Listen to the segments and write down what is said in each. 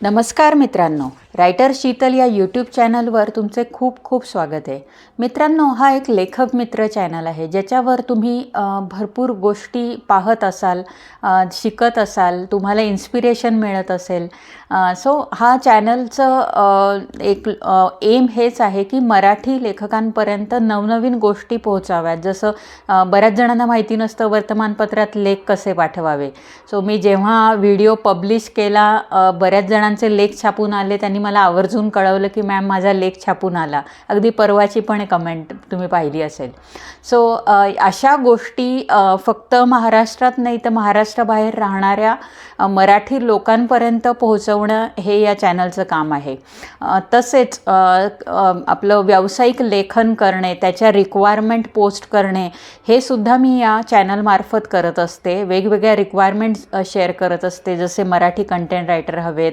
नमस्कार मित्रांनो रायटर शीतल या यूट्यूब चॅनलवर तुमचे खूप खूप स्वागत आहे. मित्रांनो हा एक लेखक मित्र चॅनल आहे ज्याच्यावर तुम्ही भरपूर गोष्टी पाहत असाल शिकत असाल तुम्हाला इन्स्पिरेशन मिळत असेल. सो हा चॅनलचं एक एम हेच आहे की मराठी लेखकांपर्यंत नवनवीन गोष्टी पोहोचाव्यात. जसं बऱ्याच जणांना माहिती नसतं वर्तमानपत्रात लेख कसे पाठवावे. सो मी जेव्हा व्हिडिओ पब्लिश केला बऱ्याच जणांना मुलांचे लेख छापून आले त्यांनी मला आवर्जून कळवलं की मॅम माझा लेख छापून आला. अगदी परवाची पण कमेंट तुम्ही पाहिली असेल. सो अशा गोष्टी फक्त महाराष्ट्रात नाही तर महाराष्ट्राबाहेर राहणाऱ्या मराठी लोकांपर्यंत पोहोचवणं हे या चॅनलचं काम आहे. तसेच आपलं व्यावसायिक लेखन करणे त्याच्या रिक्वायरमेंट पोस्ट करणे हे सुद्धा मी या चॅनलमार्फत करत असते. वेगवेगळ्या रिक्वायरमेंट्स शेअर करत असते. जसे मराठी कंटेंट रायटर हवेत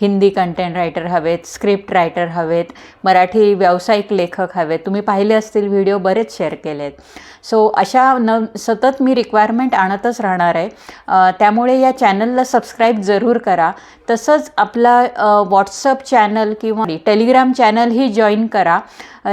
हिंदी कंटेंट रायटर हवेत स्क्रिप्ट रायटर हवेत मराठी व्यावसायिक लेखक हवेत. तुम्ही पाहिले असतील व्हिडिओ बरेच शेअर केले आहेत सो अशा न सतत मी रिक्वायरमेंट आणतच राहणार आहे. त्यामुळे या चॅनलला सबस्क्राईब जरूर करा. तसंच आपला व्हॉट्सअप चॅनल किंवा टेलिग्राम चॅनलही जॉईन करा.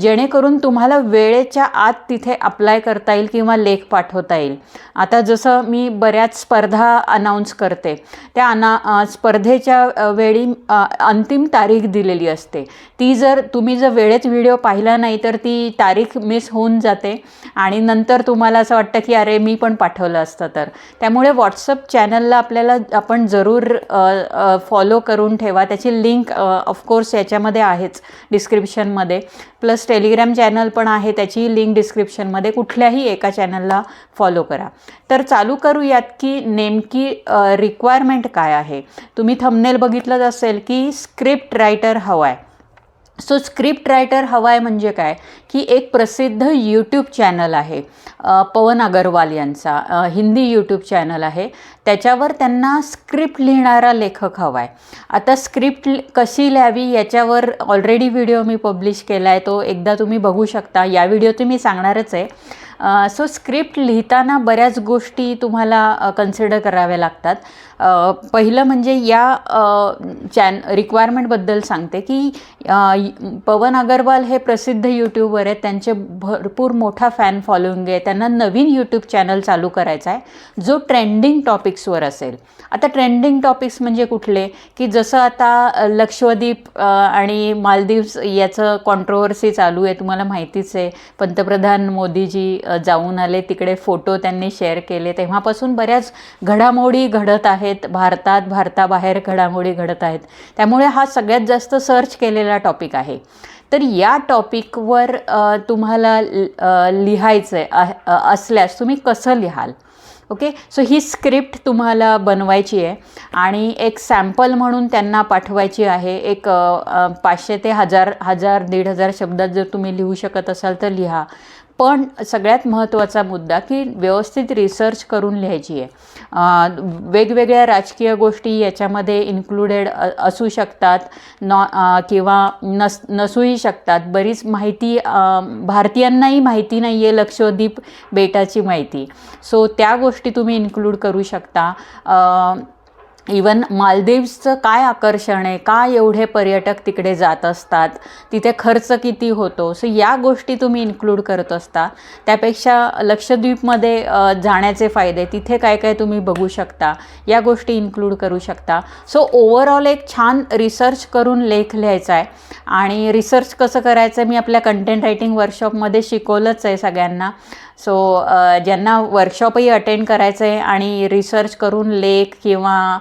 जेणेकरून तुम्हाला वेळेच्या आत तिथे अप्लाय करता येईल किंवा लेख पाठवता येईल. आता जसं मी बऱ्याच स्पर्धा अनाऊन्स करते. त्या अना स्पर्धेच्या वेळी अ, अंतिम तारीख दिलेली असते. ती जर तुम्ही जर वेळेत व्हिडिओ पाहिला नाही तर ती तारीख मिस होऊन जाते. आणि नंतर तुम्हाला असं वाटतं की अरे मी पण पाठवलं असतं तर. त्यामुळे व्हॉट्सअप चॅनलला आपल्याला आपण जरूर फॉलो करून ठेवा. त्याची लिंक ऑफकोर्स याच्यामध्ये आहेच डिस्क्रिप्शनमध्ये प्लस टेलिग्राम चॅनल पण आहे त्याची लिंक डिस्क्रिप्शनमध्ये कुठल्याही एका चॅनलला फॉलो करा. तर चालू करूयात की नेमकी रिक्वायरमेंट काय आहे? तुम्ही थंबनेल बघितलंच असेल की स्क्रिप्ट रायटर हवा आहे सो स्क्रिप्ट रायटर हवा आहे म्हणजे काय? की एक प्रसिद्ध यूट्यूब चॅनल आहे. पवन अगरवाल यांचा. हिंदी यूट्यूब चॅनल आहे. त्याच्यावर त्यांना स्क्रिप्ट लिहिणारा लेखक हवा आहे आता स्क्रिप्ट कशी लिहावी याच्यावर ऑलरेडी व्हिडिओ मी पब्लिश केला आहे तो एकदा तुम्ही बघू शकता. या व्हिडिओ तुम्ही सांगणारच आहे. सो स्क्रिप्ट लिहिताना बऱ्याच गोष्टी तुम्हाला कन्सिडर कराव्या लागतात. पहिलं म्हणजे या चॅन रिक्वायरमेंटबद्दल सांगते की पवन अगरवाल हे प्रसिद्ध यूट्यूबर आहेत. त्यांचे भरपूर मोठा फॅन फॉलोइंग आहे. त्यांना नवीन यूट्यूब चॅनल चालू करायचा आहे जो ट्रेंडिंग टॉपिक्सवर असेल. आता ट्रेंडिंग टॉपिक्स म्हणजे कुठले? की जसं आता लक्षद्वीप आणि मालदीव्स याचं कॉन्ट्रोवर्सी चालू आहे तुम्हाला माहितीच आहे. पंतप्रधान मोदीजी जाऊन आले तिकडे फोटो त्यांनी शेअर केले. तेव्हापासून बऱ्याच घडामोडी घडत आहेत. भारतात भारताबाहेर घडामोडी घडत आहेत. त्यामुळे हा सगळ्यात जास्त सर्च केलेला टॉपिक आहे. तर या टॉपिकवर तुम्हाला लिहायचं आहे असल्यास तुम्ही कसं लिहाल? ओके? सो ही स्क्रिप्ट तुम्हाला बनवायची आहे आणि एक सॅम्पल म्हणून त्यांना पाठवायची आहे. एक पाचशे ते हजार हजार दीड हजार शब्दात जर तुम्ही लिहू शकत असाल तर लिहा. पण सगळ्यात महत्त्वाचा मुद्दा की व्यवस्थित रिसर्च करून लिहायची आहे. वेगवेगळ्या राजकीय गोष्टी याच्यामध्ये इन्क्लुडेड असू शकतात नॉ किंवा नस नसूही शकतात. बरीच माहिती भारतीयांनाही माहिती नाही आहे लक्षद्वीप बेटाची माहिती. सो त्या गोष्टी तुम्ही इन्क्लूड करू शकता. इवन मालदीव्सचं काय आकर्षण आहे का एवढे पर्यटक तिकडे जात असतात तिथे खर्च किती होतो सो या गोष्टी तुम्ही इन्क्लूड करत असता. त्यापेक्षा लक्षद्वीपमध्ये जाण्याचे फायदे तिथे काय काय तुम्ही बघू शकता या गोष्टी इन्क्लूड करू शकता. सो ओवरऑल एक छान रिसर्च करून लेख लिहायचा आहे. आणि रिसर्च कसं करायचं मी आपल्या कंटेंट रायटिंग वर्कशॉपमध्ये शिकवलंच आहे सगळ्यांना. सो ज्यांना वर्कशॉपही अटेंड करायचं आहे आणि रिसर्च करून लेख किंवा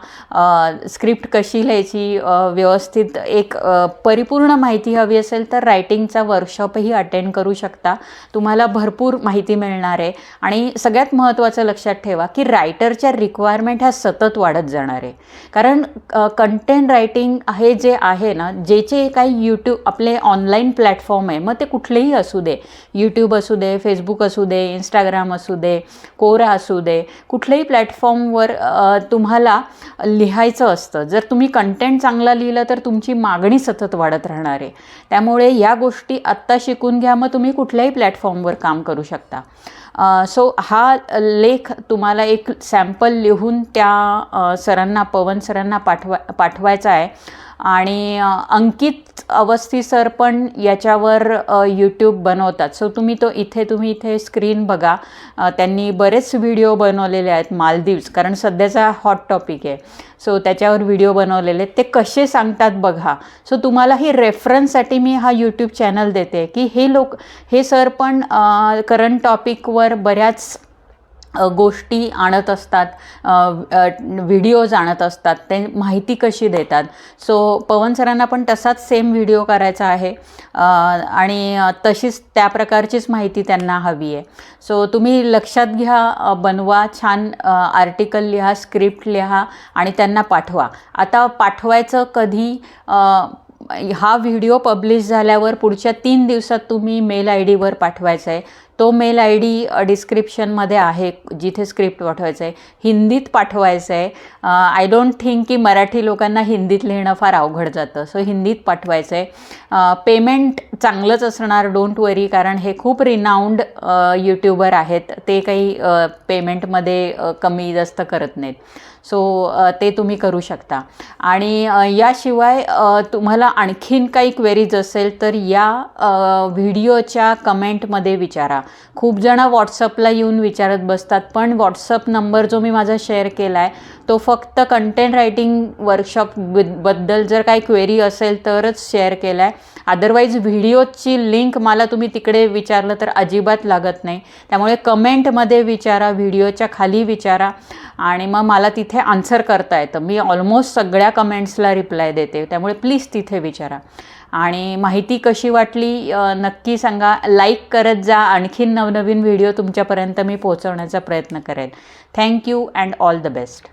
स्क्रिप्ट कशी लिहायची व्यवस्थित एक परिपूर्ण माहिती हवी असेल तर रायटिंगचा वर्कशॉपही अटेंड करू शकता. तुम्हाला भरपूर माहिती मिळणार आहे. आणि सगळ्यात महत्त्वाचं लक्षात ठेवा की रायटरच्या रिक्वायरमेंट ह्या सतत वाढत जाणार आहे. कारण कंटेंट रायटिंग हे जे आहे ना जे जे काही यूट्यूब आपले ऑनलाईन प्लॅटफॉर्म आहे मग ते कुठलेही असू दे. यूट्यूब असू दे फेसबुक असू दे इंस्टाग्राम असू दे कोरा असू दे कुठल्याही प्लॅटफॉर्मवर तुम्हाला लिहायचं असतं. जर तुम्ही कंटेंट चांगला लिहिलं तर तुमची मागणी सतत वाढत राहणार आहे. त्यामुळे या गोष्टी आत्ता शिकून घ्या मग तुम्ही कुठल्याही प्लॅटफॉर्मवर काम करू शकता. सो हा लेख तुम्हाला एक सॅम्पल लिहून त्या सरांना पवन सरांना पाठवा पाठवायचा आहे. आणि अंकित अवस्थी सर पण याच्यावर यूट्यूब बनवतात. सो तुम्ही तो इथे तुम्ही इथे स्क्रीन बघा. त्यांनी बरेच व्हिडिओ बनवलेले आहेत मालदीव्स कारण सध्याचा हॉट टॉपिक आहे. सो त्याच्यावर व्हिडिओ बनवलेले आहेत. ते कसे सांगतात बघा. सो तुम्हाला ही रेफरन्ससाठी मी हा यूट्यूब चॅनल देते की हे लोक हे सर पण करंट टॉपिकवर बऱ्याच गोष्टी आणत असतात व्हिडिओज आणत असतात ते माहिती कशी देतात. सो पवन सरांना पण तसाच सेम व्हिडिओ करायचा आहे. आणि तशीच त्या प्रकारचीच माहिती त्यांना हवी आहे. सो तुम्ही लक्षात घ्या बनवा छान आर्टिकल लिहा स्क्रिप्ट लिहा आणि त्यांना पाठवा. आता पाठवायचं कधी? हा व्हिडिओ पब्लिश झाल्यावर पुढच्या तीन दिवसात तुम्ही मेल आय डीवर पाठवायचा आहे. तो मेल आय डी डिस्क्रिप्शनमध्ये आहे जिथे स्क्रिप्ट पाठवायचं आहे. हिंदीत पाठवायचं आहे. आय डोंट थिंक की मराठी लोकांना हिंदीत लिहिणं फार अवघड जातं. सो हिंदीत पाठवायचं आहे. पेमेंट चांगलंच असणार डोंट वरी कारण हे खूप रिनाऊंड यूट्यूबर आहेत. ते काही पेमेंटमध्ये कमी जास्त करत नाहीत. सो ते तुम्ही करू शकता. आणि याशिवाय तुम्हाला आणखीन काही क्वेरीज असेल तर या व्हिडिओच्या कमेंटमध्ये विचारा. खूप जणं व्हॉट्सअपला येऊन विचारत बसतात पण व्हॉट्सअप नंबर जो मी माझा शेअर केला आहे तो फक्त कंटेंट रायटिंग वर्कशॉपबद्दल जर काही क्वेरी असेल तरच शेअर केला आहे अदरवाईज व्हिडिओची लिंक मला तुम्ही तिकडे विचारलं तर अजिबात लागत नाही. त्यामुळे कमेंटमध्ये विचारा व्हिडिओच्या खाली विचारा आणि मग मला तिथे आन्सर करता येतं. मी ऑलमोस्ट सगळ्या कमेंट्सला रिप्लाय देते. त्यामुळे प्लीज तिथे विचारा. आणि माहिती कशी वाटली नक्की सांगा. लाईक करत जा. आणखीन नवनवीन व्हिडिओ तुमच्यापर्यंत मी पोहोचवण्याचा प्रयत्न करेन. Thank you and all the best